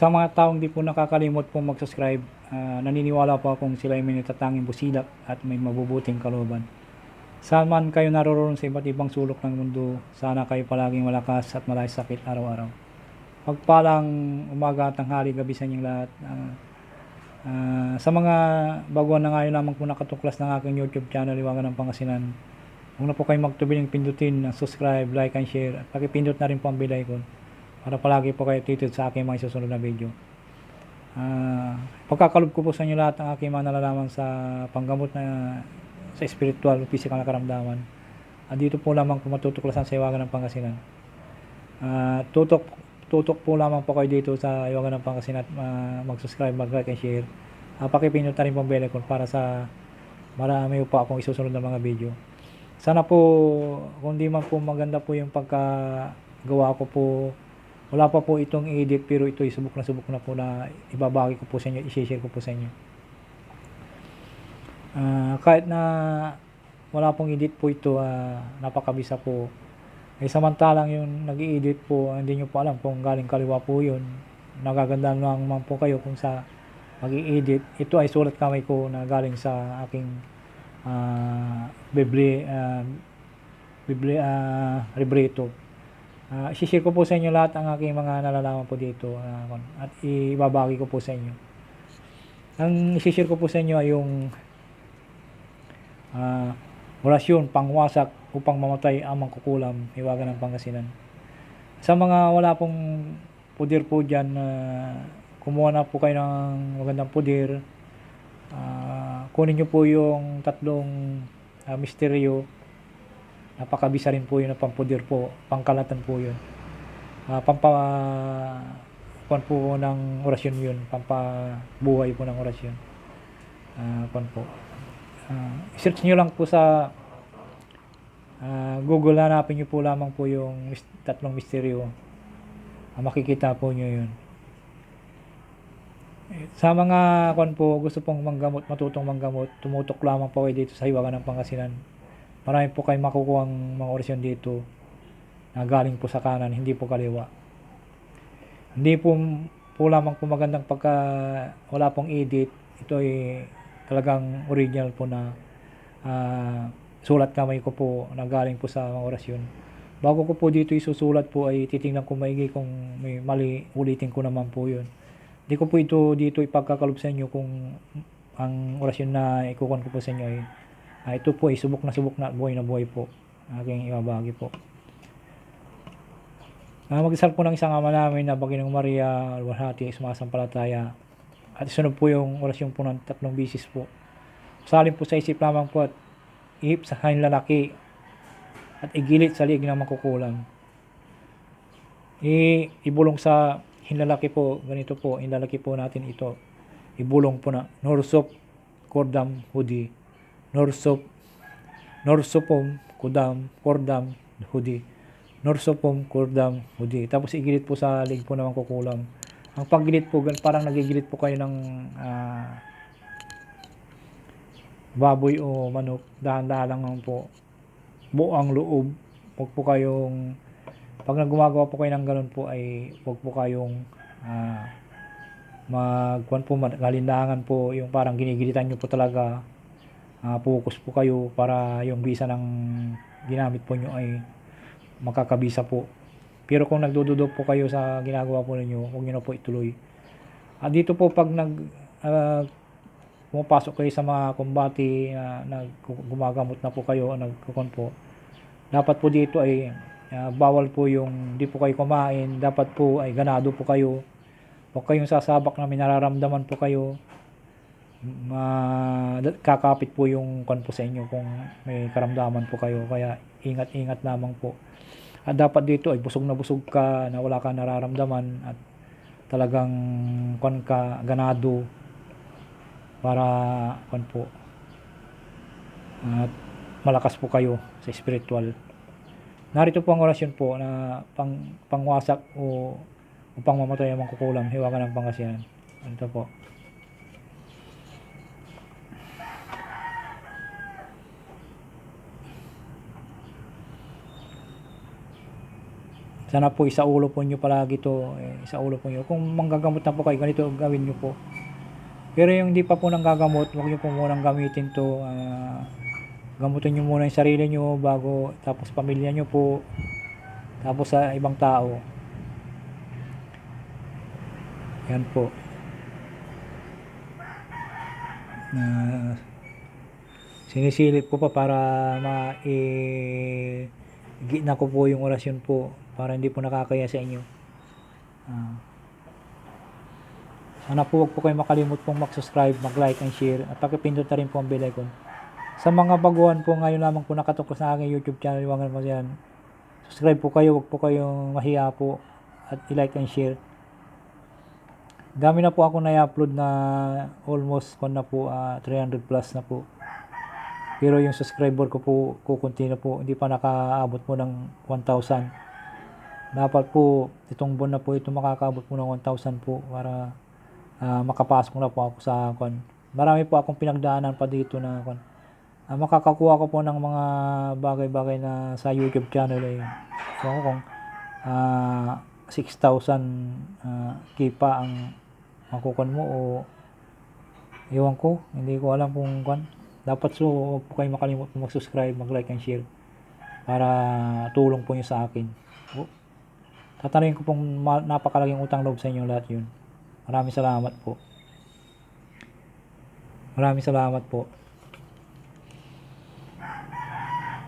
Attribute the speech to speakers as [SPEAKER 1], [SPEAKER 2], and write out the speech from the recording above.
[SPEAKER 1] Sa mga taong di po nakakalimot po mag-subscribe, ah, naniniwala po akong sila ay may natatanging busilak at may mabubuting kalooban. Saan man kayo naroroon sa iba't ibang sulok ng mundo, sana kayo palaging malakas at malay sakit araw-araw. Pagpalang umaga, tanghali, gabi sa inyong lahat. Ah, ah, sa mga baguhan na ngayon lamang po nakatuklas ng aking YouTube channel, Iwagan ng Pangasinan, huwag na po kayo magtubiling pindutin ang subscribe, like, and share. At pakipindot na rin po ang bell icon para palagi po kayo updated sa aking mga susunod na video. Ah, pagkakalob ko po sa inyo lahat ang aking mga nalalaman sa panggamot na sa spiritual o physical na karamdaman. At dito po lamang po matutuklasan sa Iwagan ng Pangasinan. Ah, tutok tutok po lamang po kayo dito sa Iwagan ng Pangasinan at ah, mag-subscribe, mag-like and share. Uh, pakipindot na rin po ang bell icon para sa marami po akong isusunod na mga video. Sana po kung di man po maganda po yung pagkagawa ko po wala pa po itong edit pero ito ay subok na subok na po na ibabagi ko po sa inyo, i-share ko po sa inyo. Ah, kahit na wala pong edit po ito, ah, napakabisa po. Eh samantalang yung nag-i-edit po, hindi nyo po alam kung galing kaliwa po yun. Nagaganda lang man po kayo kung sa mag-i-edit. Ito ay sulat kamay ko na galing sa aking ah, bibli, ah, bibli, ah, libreto. Uh, share ko po sa inyo lahat ang aking mga nalalaman po dito ah, at ibabagi ko po sa inyo. Ang share ko po sa inyo ay yung ah, orasyon pangwasak upang mamatay ang mangkukulam, iwagan ng Pangasinan. Sa mga wala pong pudir po dyan, ah, kumuha na po kayo ng magandang pudir. Ah, kunin nyo po yung tatlong ah, misteryo napakabisa rin po yun na pampudir po, pangkalatan po yun. Uh, pampa kuan po ng orasyon yun, pampabuhay po ng orasyon. Uh, kuan po. Uh, search nyo lang po sa uh, Google, hanapin nyo po lamang po yung tatlong misteryo. Uh, makikita po nyo yun. Sa mga kuan po, gusto pong manggamot, matutong manggamot, tumutok lamang po kayo dito sa Hiwagan ng Pangasinan marami po kayo makukuha ang mga orasyon dito na galing po sa kanan, hindi po kaliwa. Hindi po, po lamang po magandang pagka wala pong edit. Ito ay talagang original po na uh, sulat kamay ko po na galing po sa mga orasyon. Bago ko po dito isusulat po ay titingnan ko maigi kung may mali, ulitin ko naman po yun. Hindi ko po ito dito ipagkakalob sa inyo kung ang orasyon na ikukuhan ko po sa inyo ay Ah, ito po ay subok na subok na buhay na buhay po. Aking ibabagi po. Ah, mag-isal po ng isang ama namin na Baginong Maria, Alwalhati, sumasampalataya. At isunod po yung orasyon po ng tatlong bisis po. Salin po sa isip lamang po at ihip sa kain lalaki at igilit sa liig ng makukulang. I, ibulong sa hinlalaki po, ganito po, hinlalaki po natin ito. Ibulong po na Norsop Kordam Hudi Norsop Norsopom Kudam Kordam Hudi. Norsopom Kordam Hudi. Tapos igilit po sa lig po naman kukulam. Ang paggilit po parang nagigilit po kayo ng uh, baboy o manok. Dahan-dahan lang po. Buo ang loob. Huwag po kayong pag nagumagawa po kayo ng ganun po ay huwag po kayong uh, magkuhan po galindangan po. Yung parang ginigilitan nyo po talaga uh, focus po kayo para yung visa ng ginamit po nyo ay makakabisa po. Pero kung nagdududo po kayo sa ginagawa po ninyo, huwag nyo na po ituloy. At dito po pag nag uh, pumapasok kayo sa mga kumbati na uh, gumagamot na po kayo, nagkukon po, dapat po dito ay uh, bawal po yung di po kayo kumain, dapat po ay ganado po kayo. Huwag kayong sasabak na may nararamdaman po kayo ma kakapit po yung kon po sa inyo kung may karamdaman po kayo. Kaya ingat-ingat lamang po. At dapat dito ay busog na busog ka na wala ka nararamdaman at talagang kon ka ganado para kon po at malakas po kayo sa spiritual. Narito po ang orasyon po na pang pangwasak o upang mamatay ang mangkukulam hiwagan ng pangasinan. Ito po Sana po isaulo po nyo palagi to, eh, isaulo po nyo. Kung manggagamot na po kayo, ganito gawin nyo po. Pero yung hindi pa po nang gagamot, huwag nyo po munang gamitin to. ah, gamutin nyo muna yung sarili nyo bago, tapos pamilya nyo po, tapos sa ibang tao. Yan po. Na sinisilip ko pa para ma i gitna ko po yung orasyon po para hindi po nakakaya sa inyo. Ah. sana po huwag po kayo makalimot pong mag-subscribe, mag-like and share at pakipindot na rin po ang bell icon. Sa mga baguhan po ngayon lamang po nakatukos sa aking YouTube channel, Iwangan mo yan. Subscribe po kayo, huwag po kayong mahiya po at i-like and share. Dami na po ako na-upload na almost kon na po ah, 300 plus na po. Pero yung subscriber ko po kukunti na po, hindi pa nakaabot po ng 1,000. Dapat po itong buwan na po ito makakaabot po ng 1,000 po para ah, makapasok na po ako sa kon. Marami po akong pinagdaanan pa dito na kon. Ah, makakakuha ko po ng mga bagay-bagay na sa YouTube channel eh. So, kung ah 6,000 ah, kipa ang makukon mo o ewan ko, hindi ko alam kung kwan. Dapat so, po kayo makalimut mag-subscribe, mag-like and share para tulong po nyo sa akin. O, Tatanungin ko pong napakalaking utang loob sa inyo lahat yun. Maraming salamat po. Maraming salamat po.